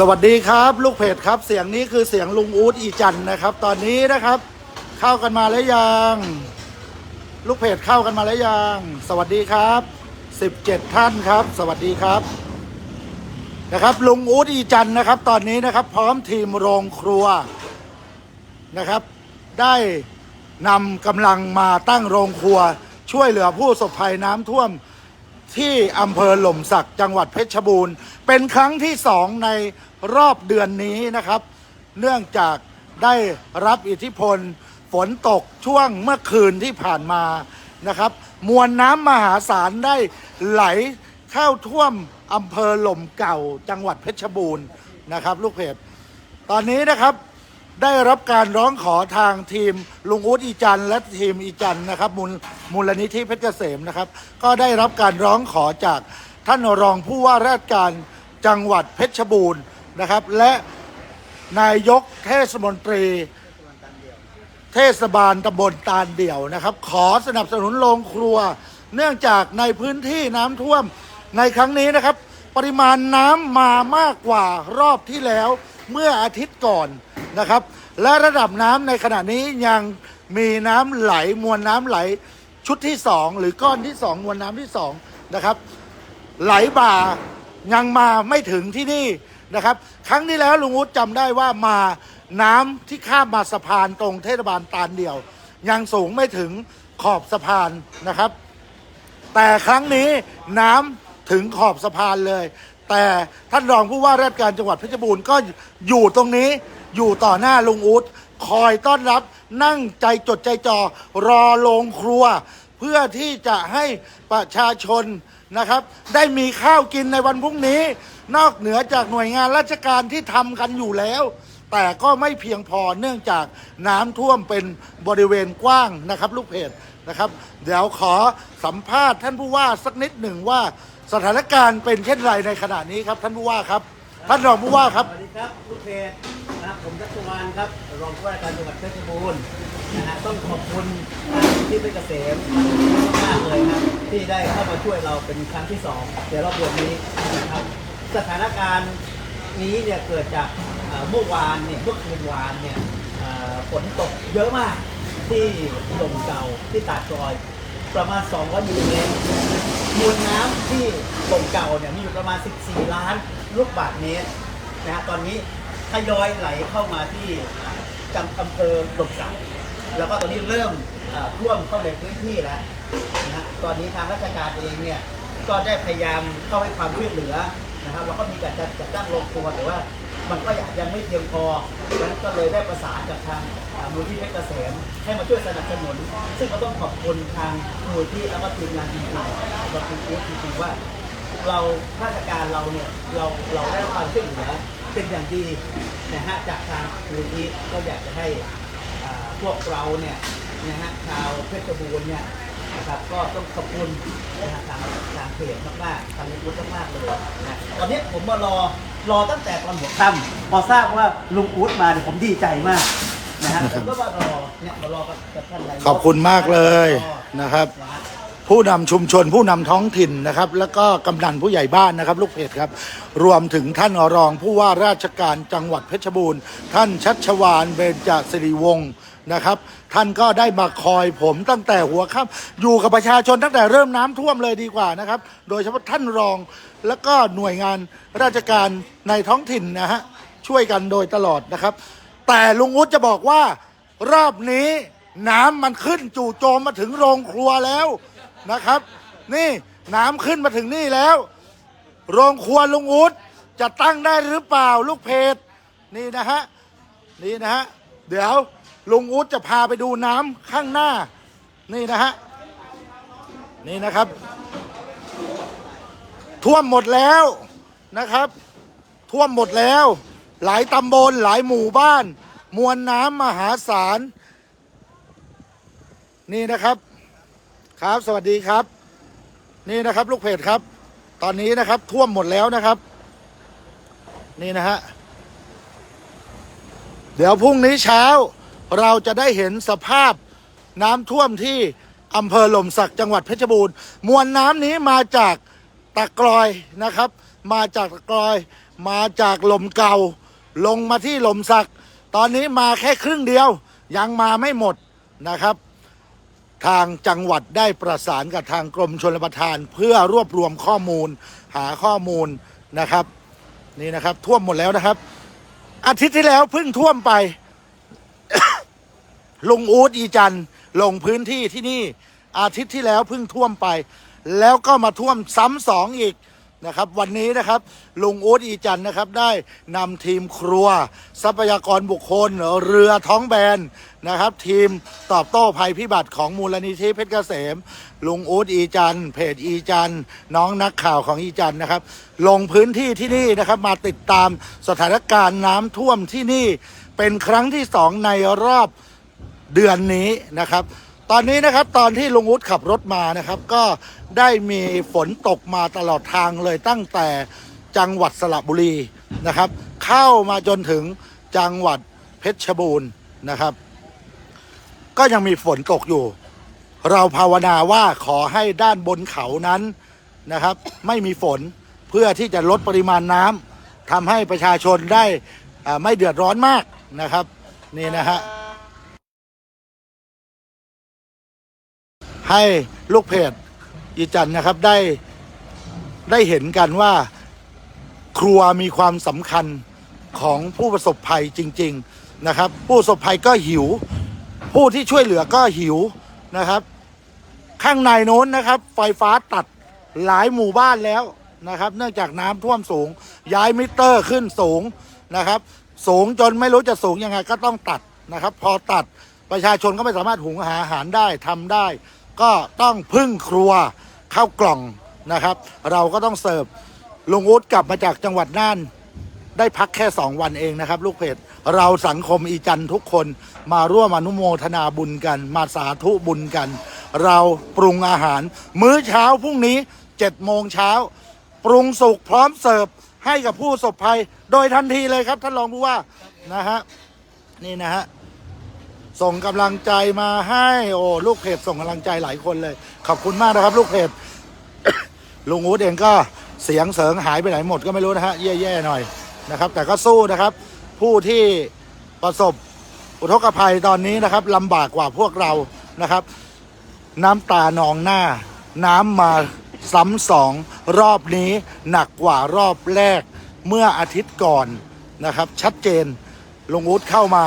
สวัสดีครับลูกเพจครับเสียงนี้คือเสียงลุงอูดอีจันนะครับ ตอนนี้นะครับ เข้ากันมาแล้วยัง ลูกเพจเข้ากันมาแล้วยัง สวัสดีครับ 17 ท่านครับ สวัสดีครับนะครับลุงอูดอีจันนะครับ ตอนนี้นะครับ พร้อมทีมโรงครัวนะครับ ได้นำกำลังมาตั้งโรงครัว ช่วยเหลือผู้ประสบภัยน้ำท่วมที่อำเภอหล่มสักจังหวัดเพชรบูรณ์ เป็นครั้งที่สองในรอบเดือนนี้นะครับ เนื่องจากได้รับอิทธิพล ฝนตกช่วงเมื่อคืนที่ผ่านมานะครับ มวลน้ำมหาศาลได้ไหลเข้าท่วมอำเภอหล่มเก่าจังหวัดเพชรบูรณ์นะครับ ลูกเพจตอนนี้นะครับได้รับการร้องขอทางทีมลุงอูดอีจันและทีมอีจันนะครับมูลมูลนิธิเพชรเกษมนะครับ ก็ได้รับการร้องขอจากท่านรองผู้ว่าราชการ จังหวัดเพชรบูรณ์นะครับ และนายกเทศมนตรี เทศบาลตำบลตาลเดี่ยวนะครับ ขอสนับสนุนโรงครัว เนื่องจากในพื้นที่น้ำท่วมในครั้งนี้นะครับ ปริมาณน้ำมามากกว่ารอบที่แล้วเมื่ออาทิตย์ก่อนนะครับ และระดับน้ำในขณะนี้ยังมีน้ำไหลมวลน้ำไหลชุดที่สองหรือก้อนที่สองมวลน้ำที่สองนะครับไหลบ่า ยังมาไม่ถึงที่นี่นะครับ ครั้งที่แล้วลุงอุ๊ดจำได้ว่ามาน้ำที่ข้ามมาสะพานตรงเทศบาลตาลเดี่ยว ยังสูงไม่ถึงขอบสะพานนะครับ แต่ครั้งนี้น้ำถึงขอบสะพานเลย แต่ท่านรองผู้ว่าราชการจังหวัดเพชรบูรณ์ก็อยู่ตรงนี้อยู่ต่อหน้าลุงอุ๊ดคอยต้อนรับนั่งใจจดใจจ่อรอโรงครัว เพื่อที่จะให้ประชาชน นะครับ ได้มีข้าวกินในวันพรุ่งนี้ นอกเหนือจากหน่วยงานราชการที่ทำกันอยู่แล้ว แต่ก็ไม่เพียงพอเนื่องจากน้ำท่วมเป็นบริเวณกว้างนะครับ ลูกเพจนะครับ เดี๋ยวขอสัมภาษณ์ท่านผู้ว่าสักนิดหนึ่งว่าสถานการณ์เป็นเช่นไรในขณะนี้ครับท่านผู้ว่าครับ ท่านรองผู้ว่าครับ สวัสดีครับลูกเพจนะครับผมรัชวานครับรองผู้ว่าการจังหวัดเพชรบูรณ์นะฮะต้องขอบคุณที่เป็นเกษมมากเลยครับที่ได้เข้ามาช่วยเราเป็นครั้งที่สองในรอบเดือนนี้นะครับสถานการณ์นี้เนี่ยเกิดจากเมื่อวานเนี่ยเมื่อคืนวานเนี่ยฝนตกเยอะมากที่ลมเก่าที่ตาดจอยประมาณ 200มิลลิเมตรมวลน้ำที่ลมเก่าเนี่ยมีอยู่ประมาณ 14 ล้าน ลูกบาศก์เมตรนะฮะตอนนี้ทยอยไหลเข้ามาที่จังอำเภอหลมสักแล้วก็ตอนนี้เริ่มเอ่อท่วมเข้าในพื้นที่แล้วนะฮะตอนนี้ทางราชการเองเนี่ยก็ได้พยายามเข้าให้ความช่วยเหลือนะครับเราก็มีการจัดตั้งโรงครัวแต่ว่ามันก็ยังไม่เพียงพอดังนั้นก็เลยได้ประสานกับทางอ่ามูลที่เพชรเกษมให้มาช่วยสนับสนุน ซึ่งก็ต้องขอบคุณทางมูลที่แล้วก็ทีมงานจริงๆขอบคุณคุณจริงๆว่า เราราชการเราเนี่ยเราเราได้ความช่วยเหลือเป็นอย่างดีนะฮะจากทางมูลที่ก็อยากจะให้พวกเราเนี่ยนะฮะชาวเพชรบูรณ์เนี่ยนะครับก็ต้องขอบคุณนะฮะทางทางเพจมากๆทางลุงอุ๊ดมากๆเลยนะตอนนี้ผมมารอรอตั้งแต่ตอนหัวค่ำพอทราบว่าลุงอุ๊ดมาเนี่ยผมดีใจมากนะฮะผมก็มารอเนี่ยมารอกับท่านนายกขอบคุณมากเลยนะครับ ผู้นำชุมชนผู้นำท้องถิ่นนะครับ แล้วก็กำนันผู้ใหญ่บ้านนะครับ ลูกเพจครับ รวมถึงท่านรองผู้ว่าราชการจังหวัดเพชรบูรณ์ ท่านชัชวานเบญจสิริวงศ์นะครับ ท่านก็ได้มาคอยผมตั้งแต่หัวค่ำอยู่กับประชาชนตั้งแต่เริ่มน้ำท่วมเลยดีกว่านะครับ โดยเฉพาะท่านรองแล้วก็หน่วยงานราชการในท้องถิ่นนะฮะช่วยกันโดยตลอดนะครับ แต่ลุงอุ๊ดจะบอกว่ารอบนี้น้ำมันขึ้นจู่โจมมาถึงโรงครัวแล้ว นะครับ นี่น้ำขึ้นมาถึงนี่แล้ว โรงครัวลุงอุดจะตั้งได้หรือเปล่าลูกเพจนี่นะฮะนี่นะฮะเดี๋ยวลุงอุดจะพาไปดูน้ำข้างหน้า นี่นะฮะนี่นะครับ ท่วมหมดแล้วนะครับ ท่วมหมดแล้ว หลายตำบลหลายหมู่บ้าน มวลน้ำมหาศาลนี่นะครับ ครับ สวัสดีครับ นี่นะครับ ลูกเพจครับ ตอนนี้นะครับ ท่วมหมดแล้วนะครับ นี่นะฮะเดี๋ยวพรุ่งนี้เช้า เราจะได้เห็นสภาพน้ำท่วมที่อำเภอหล่มสักจังหวัดเพชรบูรณ์ มวลน้ำนี้มาจากตะกรอยนะครับ มาจากตะกรอย มาจากหล่มเก่า ลงมาที่หล่มสัก ตอนนี้มาแค่ครึ่งเดียว ยังมาไม่หมดนะครับ ทางจังหวัดได้ประสานกับทางกรมชลประทาน เพื่อรวบรวมข้อมูลหาข้อมูลนะครับ นี่นะครับ ท่วมหมดแล้วนะครับ อาทิตย์ที่แล้วเพิ่งท่วมไป ลุงอูดอีจันลงพื้นที่ที่นี่ อาทิตย์ที่แล้วเพิ่งท่วมไป แล้วก็มาท่วมซ้ำสองอีก นะครับวันนี้นะครับลุงอูดอีจันนะครับได้นำทีมครัว ทรัพยากรบุคคล เรือท้องแบนนะครับ ทีมตอบโต้ภัยพิบัติของมูลนิธิเพชรเกษม ลุงอูดอีจันเพจอีจันน้องนักข่าวของอีจันนะครับ ลงพื้นที่ที่นี่นะครับมาติดตามสถานการณ์น้ำท่วมที่นี่เป็นครั้งที่สองในรอบเดือนนี้นะครับ ตอนนี้นะครับตอนที่ลุงวุฒิขับรถมานะครับ ก็ได้มีฝนตกมาตลอดทางเลยตั้งแต่จังหวัดสระบุรีนะครับ เข้ามาจนถึงจังหวัดเพชรบูรณ์นะครับ ก็ยังมีฝนตกอยู่ เราภาวนาว่าขอให้ด้านบนเขานั้นนะครับ ไม่มีฝนเพื่อที่จะลดปริมาณน้ำทำให้ประชาชนได้ไม่เดือดร้อนมากนะครับ นี่นะฮะ ให้ลูกเพจอีจันนะครับได้ได้เห็นกันว่าครัวมีความสำคัญของผู้ประสบภัยจริง ๆนะครับ ผู้ประสบภัยก็หิว ผู้ที่ช่วยเหลือก็หิวนะครับ ข้างในโน้นนะครับ ไฟฟ้าตัดหลายหมู่บ้านแล้วนะครับ เนื่องจากน้ำท่วมสูง ย้ายมิเตอร์ขึ้นสูงนะครับ สูงจนไม่รู้จะสูงยังไงก็ต้องตัดนะครับ พอตัดประชาชนก็ไม่สามารถหุงหาอาหารได้ทำได้ ก็ต้องพึ่งครัวข้าวกล่องนะครับ เราก็ต้องเสิร์ฟลุงอู๊ดกลับมาจากจังหวัดน่าน ได้พักแค่ 2 วันเองนะครับ ลูกเพจเราสังคมอีจันทุกคนมาร่วมอนุโมทนาบุญกัน มาสาธุบุญกัน เราปรุงอาหาร มื้อเช้าพรุ่งนี้7โมงเช้าปรุงสุกพร้อมเสิร์ฟให้กับผู้สบภัย โดยทันทีเลยครับท่านรองผู้ว่านะฮะนี่นะฮะ ส่งกำลังใจมาให้ โอ้ลูกเพจส่งกำลังใจหลายคนเลย ขอบคุณมากนะครับ ลูกเพจ ลุงอูดเองก็เสียงเสริงหายไปไหนหมดก็ไม่รู้นะฮะแย่ๆหน่อยนะครับ แต่ก็สู้นะครับ ผู้ที่ประสบอุทกภัยตอนนี้นะครับลำบากกว่าพวกเรานะครับ น้ำตานองหน้า น้ำมาซ้ำสองรอบนี้หนักกว่ารอบแรกเมื่ออาทิตย์ก่อนนะครับ ชัดเจนลุงอูดเข้ามา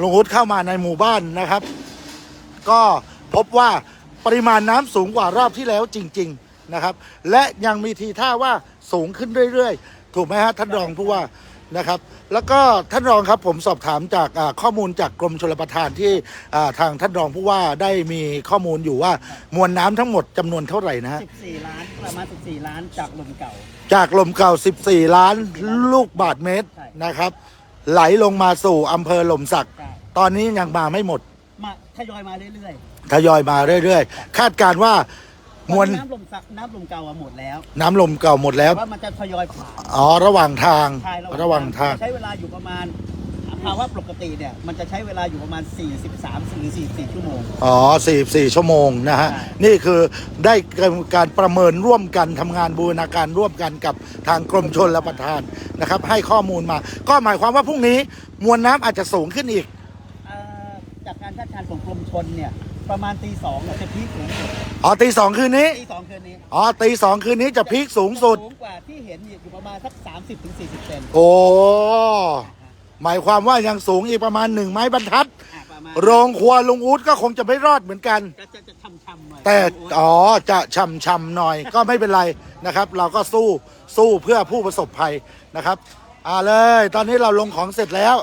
ลุงอู๊ดเข้ามาในหมู่บ้านนะครับ ก็พบว่าปริมาณน้ำสูงกว่ารอบที่แล้วจริง ๆนะครับ และยังมีทีท่าว่าสูงขึ้นเรื่อยๆ ถูกไหมฮะท่านรองผู้ว่านะครับ แล้วก็ท่านรองครับผมสอบถามจากอ่าข้อมูลจากกรมชลประทานที่อ่าทางท่านรองผู้ว่าได้มีข้อมูลอยู่ว่ามวลน้ำทั้งหมดจำนวนเท่าไหร่นะฮะ14 ล้านประมาณ 14 ล้านจากลมเก่า จากลมเก่า 14 ล้านลูกบาทเมตรใช่นะครับ ไหลลงมาสู่อำเภอหล่มสัก ใช่ตอนนี้ยังมาไม่หมด มาทยอยมาเรื่อยทยอยมาเรื่อยๆ คาดการณ์ว่าๆมวลน้ำลมสักน้ำลมเก่าอะหมดแล้วน้ำลมเก่าหมดแล้วว่ามันจะทยอยผ่านอ๋อระหว่างทาง ใช่ระหว่างทาง ใช้เวลาอยู่ประมาณ ภาวะปกติเนี่ยมันจะใช้เวลาอยู่ประมาณ 43ถึง44 ชั่วโมง อ๋อ44 ชั่วโมงนะฮะ ใช่ นี่คือได้การประเมินร่วมกันทำงานบูรณาการร่วมกันกับทางกรมชนและประทานนะครับ ให้ข้อมูลมา ก็หมายความว่าพรุ่งนี้มวลน้ำอาจจะสูงขึ้นอีก เอ่อจากการคาดการณ์ของกรมชนเนี่ยประมาณตีสองเนี่ยจะพีคสูงสุดอ๋อตีสองคืนนี้ ตีสองคืนนี้อ๋อตีสองคืนนี้จะพีคสูงสุด สูงกว่าที่เห็นอยู่ประมาณสัก 30ถึง40เซน โอ้ หมายความว่ายังสูงอีกประมาณหนึ่งไม้บรรทัด อะประมาณโรงครัวลุงอู๊ดก็คงจะไม่รอดเหมือนกัน จะจะจะช่ำๆหน่อยแต่อ๋อจะช่ำชำๆหน่อย ก็ไม่เป็นไรนะครับ เราก็สู้สู้เพื่อผู้ประสบภัยนะครับอ่าเลย ตอนนี้เราลงของเสร็จแล้ว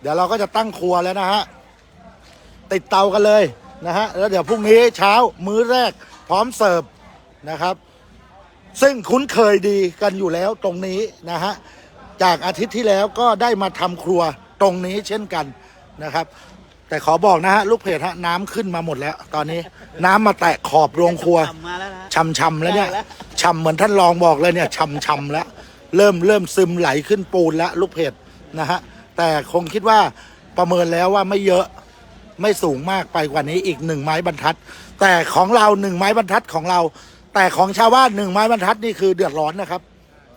เดี๋ยวเราก็จะตั้งครัวแล้วนะฮะติดเตากันเลยนะฮะแล้วเดี๋ยวพรุ่งนี้เช้ามื้อแรกพร้อมเสิร์ฟนะครับ ซึ่งคุ้นเคยดีกันอยู่แล้วตรงนี้นะฮะ จากอาทิตย์ที่แล้วก็ได้มาทำครัวตรงนี้เช่นกันนะครับ แต่ขอบอกนะฮะลูกเพจฮะน้ำขึ้นมาหมดแล้ว ตอนนี้น้ำมาแตะขอบโรงครัวช่ำมาแล้วนะช่ำชำๆแล้วเนี่ยได้แล้วช่ำเหมือนท่านรองบอกเลยเนี่ยช่ำชำๆแล้ว เริ่มเริ่มซึมไหลขึ้นปูนแล้วลูกเพจนะฮะแต่คงคิดว่าประเมินแล้วว่าไม่เยอะไม่สูงมากไปกว่านี้อีกหนึ่งไม้บรรทัด แต่ของเราหนึ่งไม้บรรทัดของเรา แต่ของชาวบ้านหนึ่งไม้บรรทัดนี่คือเดือดร้อนนะครับ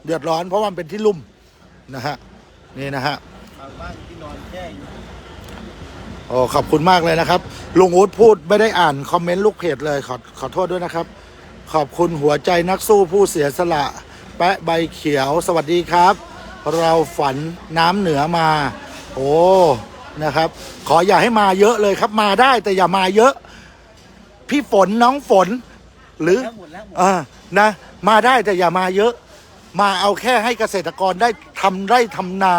เดือดร้อนเพราะว่ามันเป็นที่ลุ่ม นะฮะนี่นะฮะบางบ้านที่นอนแช่อยู่โอ้ขอบคุณมากเลยนะครับ ลุงอู๊ดพูดไม่ได้อ่านคอมเมนต์ลูกเพจเลยขอขอโทษด้วยนะครับ ขอบคุณหัวใจนักสู้ผู้เสียสละ แปะใบเขียวสวัสดีครับ เราฝันน้ำเหนือมา โอ้นะครับ ขออย่าให้มาเยอะเลยครับมาได้แต่อย่ามาเยอะ พี่ฝนน้องฝน หรือแล้วหมดแล้วหมดอ่านะ มาได้แต่อย่ามาเยอะ มาเอาแค่ให้เกษตรกรได้ทำไร่ทำนา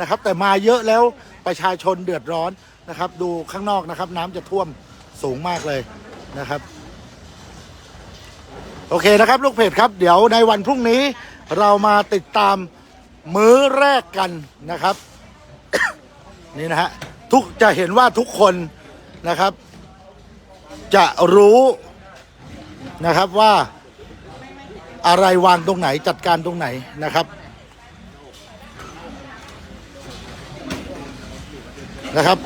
นะครับ แต่มาเยอะแล้วประชาชนเดือดร้อนนะครับ ดูข้างนอกนะครับ น้ำจะท่วมสูงมากเลยนะครับ โอเคนะครับลูกเพจครับ เดี๋ยวในวันพรุ่งนี้เรามาติดตามมื้อแรกกันนะครับ นี่นะฮะทุกจะเห็นว่าทุกคนนะครับ จะรู้นะครับว่า อะไรวางตรงไหนจัดการตรงไหนนะครับนะครับ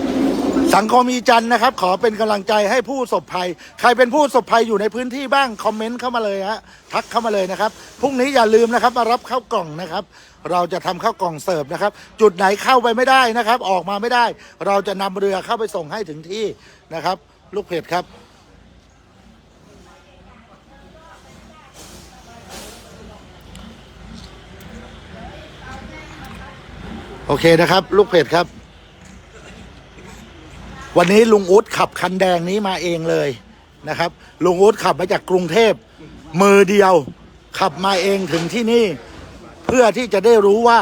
สังคมีจันนะครับ ขอเป็นกำลังใจให้ผู้สบภัย ใครเป็นผู้สบภัยอยู่ในพื้นที่บ้างคอมเมนต์เข้ามาเลยฮะทักเข้ามาเลยนะครับพรุ่งนี้อย่าลืมนะครับมารับข้าวกล่องนะครับ เราจะทำข้าวกล่องเสิร์ฟนะครับ จุดไหนเข้าไปไม่ได้นะครับ ออกมาไม่ได้ เราจะนำเรือเข้าไปส่งให้ถึงที่นะครับ ลูกเพจครับ โอเคนะครับ ลูกเพจครับ วันนี้ลุงอุ๊ดขับคันแดงนี้มาเองเลยนะครับ ลุงอุ๊ดขับมาจากกรุงเทพ มือเดียว ขับมาเองถึงที่นี่ เพื่อที่จะได้รู้ว่า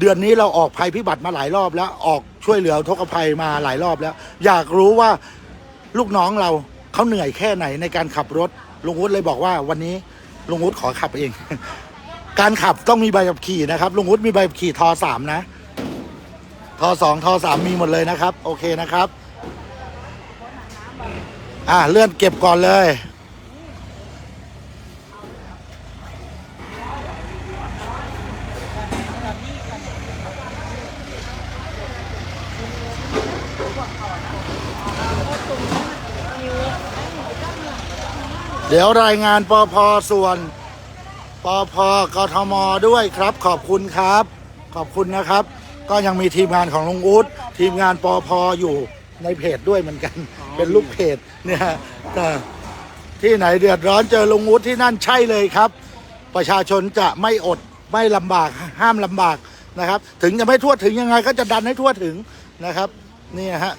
เดือนนี้เราออกภัยพิบัติมาหลายรอบแล้วออกช่วยเหลือทกภัยมาหลายรอบแล้ว อยากรู้ว่าลูกน้องเราเขาเหนื่อยแค่ไหนในการขับรถลุงอุ๊ดเลยบอกว่าวันนี้ลุงอุ๊ดขอขับเอง การขับต้องมีใบขับขี่นะครับลุงอุ๊ดมีใบขับขี่ทอสามนะ ทอสองทอสามมีหมดเลยนะครับ โอเคนะครับ อ่าเลื่อนเก็บก่อนเลย เดี๋ยวรายงานปอพส่วนปอพกทมด้วยครับ ขอบคุณครับ ขอบคุณนะครับ ก็ยังมีทีมงานของลุงอู๊ดทีมงานปอพอยู่ในเพจด้วยเหมือนกัน เป็นลูกเพจเนี่ยแต่ที่ไหนเดือดร้อนเจอลุงอู๊ดที่นั่นใช่เลยครับ ประชาชนจะไม่อดไม่ลำบากห้ามลำบากนะครับ ถึงจะไม่ทั่วถึงยังไงก็จะดันให้ทั่วถึงนะครับนี่นะฮะ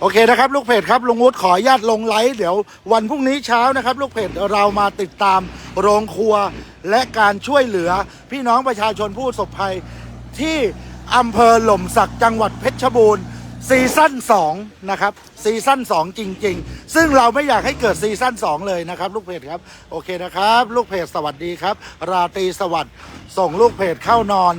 โอเคนะครับลูกเพจครับลุงวุฒิขออนุญาตลงไลฟ์เดี๋ยววันพรุ่งนี้เช้านะครับ ลูกเพจเรามาติดตามโรงครัวและการช่วยเหลือ พี่น้องประชาชนผู้ประสบภัยที่อำเภอหล่มสักจังหวัดเพชรบูรณ์ซีซั่น2นะครับซีซั่น2 จริง ๆ ซึ่งเราไม่อยากให้เกิดซีซั่น2 เลยนะครับ ลูกเพจครับ โอเคนะครับ ลูกเพจสวัสดีครับ ราตรีสวัสดิ์ส่งลูกเพจเข้านอน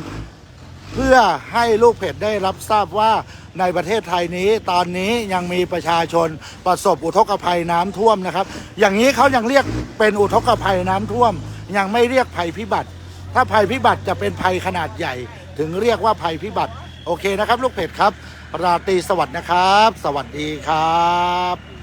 เพื่อให้ลูกเพจได้รับทราบว่า ในประเทศไทยนี้ตอนนี้ยังมีประชาชนประสบอุทกภัยน้ำท่วมนะครับ อย่างนี้เขายังเรียกเป็นอุทกภัยน้ำท่วม ยังไม่เรียกภัยพิบัติ ถ้าภัยพิบัติจะเป็นภัยขนาดใหญ่ ถึงเรียกว่าภัยพิบัติ โอเคนะครับ ลูกเพจครับ ราตรีสวัสดิ์นะครับ สวัสดีครับ